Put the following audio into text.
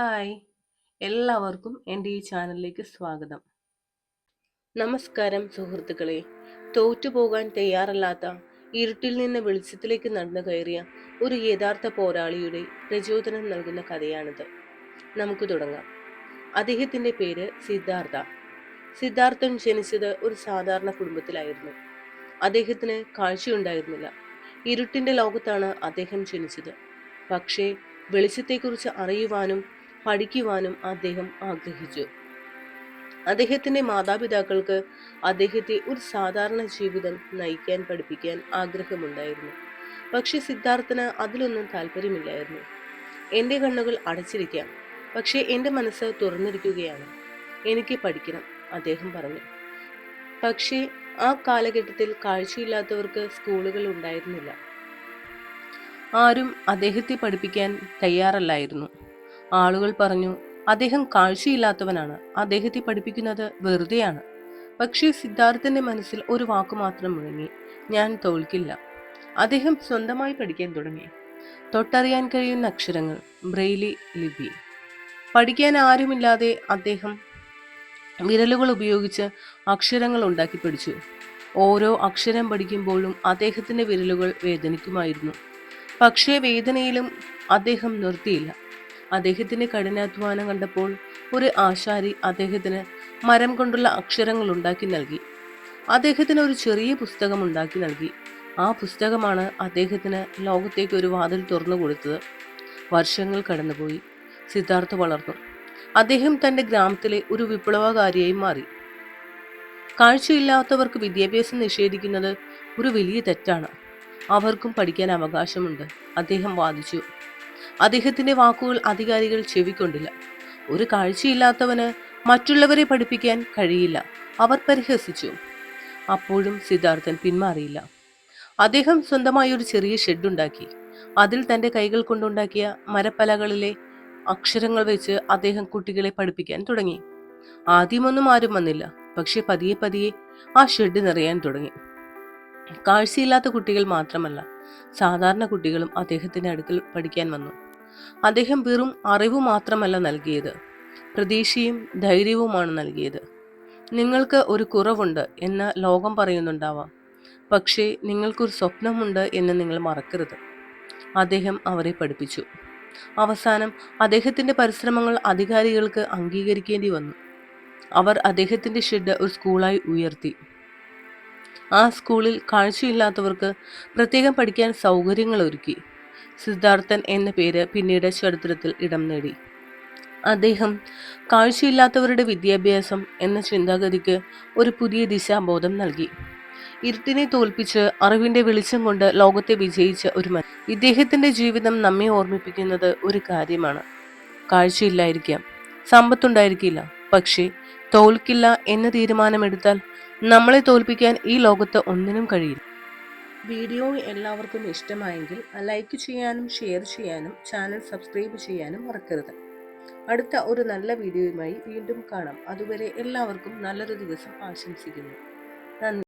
Hi. എല്ലാവർക്കും എന്റെ ഈ ചാനലിലേക്ക് സ്വാഗതം. നമസ്കാരം സുഹൃത്തുക്കളെ. തോറ്റുപോകാൻ തയ്യാറല്ലാത്ത ഇരുട്ടിൽ നിന്ന് വെളിച്ചത്തിലേക്ക് നടന്നു കയറിയ ഒരു യഥാർത്ഥ പോരാളിയുടെ പ്രചോദനം നൽകുന്ന കഥയാണിത്. നമുക്ക് തുടങ്ങാം. അദ്ദേഹത്തിന്റെ പേര് സിദ്ധാർത്ഥ. സിദ്ധാർത്ഥൻ ജനിച്ചത് ഒരു സാധാരണ കുടുംബത്തിലായിരുന്നു. അദ്ദേഹത്തിന് കാഴ്ചയുണ്ടായിരുന്നില്ല. ഇരുട്ടിന്റെ ലോകത്താണ് അദ്ദേഹം ജനിച്ചത്. പക്ഷേ വെളിച്ചത്തെക്കുറിച്ച് അറിയുവാനും പഠിക്കുവാനും അദ്ദേഹം ആഗ്രഹിച്ചു. അദ്ദേഹത്തിന്റെ മാതാപിതാക്കൾക്ക് അദ്ദേഹത്തെ ഒരു സാധാരണ ജീവിതം നയിക്കാൻ പഠിപ്പിക്കാൻ ആഗ്രഹമുണ്ടായിരുന്നു. പക്ഷെ സിദ്ധാർത്ഥന് അതിലൊന്നും താല്പര്യമില്ലായിരുന്നു. എന്റെ കണ്ണുകൾ അടച്ചിരിക്കാം പക്ഷേ എന്റെ മനസ്സ് തുറന്നിരിക്കുകയാണ്. എനിക്ക് പഠിക്കണം അദ്ദേഹം പറഞ്ഞു. പക്ഷേ ആ കാലഘട്ടത്തിൽ കാഴ്ചയില്ലാത്തവർക്ക് സ്കൂളുകൾ ഉണ്ടായിരുന്നില്ല. ആരും അദ്ദേഹത്തെ പഠിപ്പിക്കാൻ തയ്യാറല്ലായിരുന്നു. ആളുകൾ പറഞ്ഞു അദ്ദേഹം കാഴ്ചയില്ലാത്തവനാണ്. അദ്ദേഹത്തെ പഠിപ്പിക്കുന്നത് വെറുതെയാണ്. പക്ഷേ സിദ്ധാർത്ഥന്റെ മനസ്സിൽ ഒരു വാക്ക് മാത്രം മുഴങ്ങി ഞാൻ തോൽക്കില്ല. അദ്ദേഹം സ്വന്തമായി പഠിക്കാൻ തുടങ്ങി. തൊട്ടറിയാൻ കഴിയുന്ന അക്ഷരങ്ങൾ ബ്രെയിലി ലിപി. പഠിക്കാൻ ആരുമില്ലാതെ അദ്ദേഹം വിരലുകൾ ഉപയോഗിച്ച് അക്ഷരങ്ങൾ ഉണ്ടാക്കി പഠിച്ചു. ഓരോ അക്ഷരം പഠിക്കുമ്പോഴും അദ്ദേഹത്തിന്റെ വിരലുകൾ വേദനിക്കുമായിരുന്നു. പക്ഷേ വേദനയിലും അദ്ദേഹം നിർത്തിയില്ല. അദ്ദേഹത്തിന്റെ കഠിനാധ്വാനം കണ്ടപ്പോൾ ഒരു ആശാരി അദ്ദേഹത്തിന് മരം കൊണ്ടുള്ള അക്ഷരങ്ങൾ ഉണ്ടാക്കി നൽകി. അദ്ദേഹത്തിന് ഒരു ചെറിയ പുസ്തകം ഉണ്ടാക്കി നൽകി. ആ പുസ്തകമാണ് അദ്ദേഹത്തിന് ലോകത്തേക്ക് ഒരു വാതിൽ തുറന്നു കൊടുത്തത്. വർഷങ്ങൾ കടന്നുപോയി. സിദ്ധാർത്ഥ വളർന്നു. അദ്ദേഹം തന്റെ ഗ്രാമത്തിലെ ഒരു വിപ്ലവകാരിയായി മാറി. കാഴ്ചയില്ലാത്തവർക്ക് വിദ്യാഭ്യാസം നിഷേധിക്കുന്നത് ഒരു വലിയ തെറ്റാണ്. അവർക്കും പഠിക്കാൻ അവകാശമുണ്ട്. അദ്ദേഹം വാദിച്ചു. അദ്ദേഹത്തിന്റെ വാക്കുകൾ അധികാരികൾ ചെവിക്കൊണ്ടില്ല. ഒരു കാഴ്ചയില്ലാത്തവന് മറ്റുള്ളവരെ പഠിപ്പിക്കാൻ കഴിയില്ല. അവർ പരിഹസിച്ചു. അപ്പോഴും സിദ്ധാർത്ഥൻ പിന്മാറിയില്ല. അദ്ദേഹം സ്വന്തമായി ഒരു ചെറിയ ഷെഡ് ഉണ്ടാക്കി. അതിൽ തന്റെ കൈകൾ കൊണ്ടുണ്ടാക്കിയ മരപ്പലകളിലെ അക്ഷരങ്ങൾ വെച്ച് അദ്ദേഹം കുട്ടികളെ പഠിപ്പിക്കാൻ തുടങ്ങി. ആദ്യമൊന്നും ആരും വന്നില്ല. പക്ഷെ പതിയെ പതിയെ ആ ഷെഡ് നിറയാൻ തുടങ്ങി. കാഴ്ചയില്ലാത്ത കുട്ടികൾ മാത്രമല്ല സാധാരണ കുട്ടികളും അദ്ദേഹത്തിന്റെ അടുക്കൽ പഠിക്കാൻ വന്നു. അദ്ദേഹം വെറും അറിവ് മാത്രമല്ല നൽകിയത്. പ്രതീക്ഷയും ധൈര്യവുമാണ് നൽകിയത്. നിങ്ങൾക്ക് ഒരു കുറവുണ്ട് എന്ന് ലോകം പറയുന്നുണ്ടാവാം. പക്ഷേ നിങ്ങൾക്കൊരു സ്വപ്നമുണ്ട് എന്ന് നിങ്ങൾ മറക്കരുത്. അദ്ദേഹം അവരെ പഠിപ്പിച്ചു. അവസാനം അദ്ദേഹത്തിന്റെ പരിശ്രമങ്ങൾ അധികാരികൾക്ക് അംഗീകരിക്കേണ്ടി വന്നു. അവർ അദ്ദേഹത്തിന്റെ ഷെഡ് ഒരു സ്കൂളായി ഉയർത്തി. ആ സ്കൂളിൽ കാഴ്ചയില്ലാത്തവർക്ക് പ്രത്യേകം പഠിക്കാൻ സൗകര്യങ്ങൾ ഒരുക്കി. സിദ്ധാർത്ഥൻ എന്ന പേര് പിന്നീട് ചരിത്രത്തിൽ ഇടം നേടി. അദ്ദേഹം കാഴ്ചയില്ലാത്തവരുടെ വിദ്യാഭ്യാസം എന്ന ചിന്താഗതിക്ക് ഒരു പുതിയ ദിശാബോധം നൽകി. ഇരുട്ടിനെ തോൽപ്പിച്ച് അറിവിന്റെ വെളിച്ചം കൊണ്ട് ലോകത്തെ വിജയിച്ച ഒരു മൻ ഇദ്ദേഹത്തിന്റെ ജീവിതം നമ്മെ ഓർമ്മിപ്പിക്കുന്നത് ഒരു കാര്യമാണ്. കാഴ്ചയില്ലായിരിക്കാം സമ്പത്തുണ്ടായിരിക്കില്ല പക്ഷേ തോൽക്കില്ല എന്ന തീരുമാനമെടുത്താൽ നമ്മളെ തോൽപ്പിക്കാൻ ഈ ലോകത്ത് ഒന്നിനും കഴിയില്ല. വീഡിയോ എല്ലാവർക്കും ഇഷ്ടമായെങ്കിൽ ലൈക്ക് ചെയ്യാനും ഷെയർ ചെയ്യാനും ചാനൽ സബ്സ്ക്രൈബ് ചെയ്യാനും മറക്കരുത്. അടുത്ത ഒരു നല്ല വീഡിയോയുമായി വീണ്ടും കാണാം. അതുവരെ എല്ലാവർക്കും നല്ലൊരു ദിവസം ആശംസിക്കുന്നു. നന്ദി.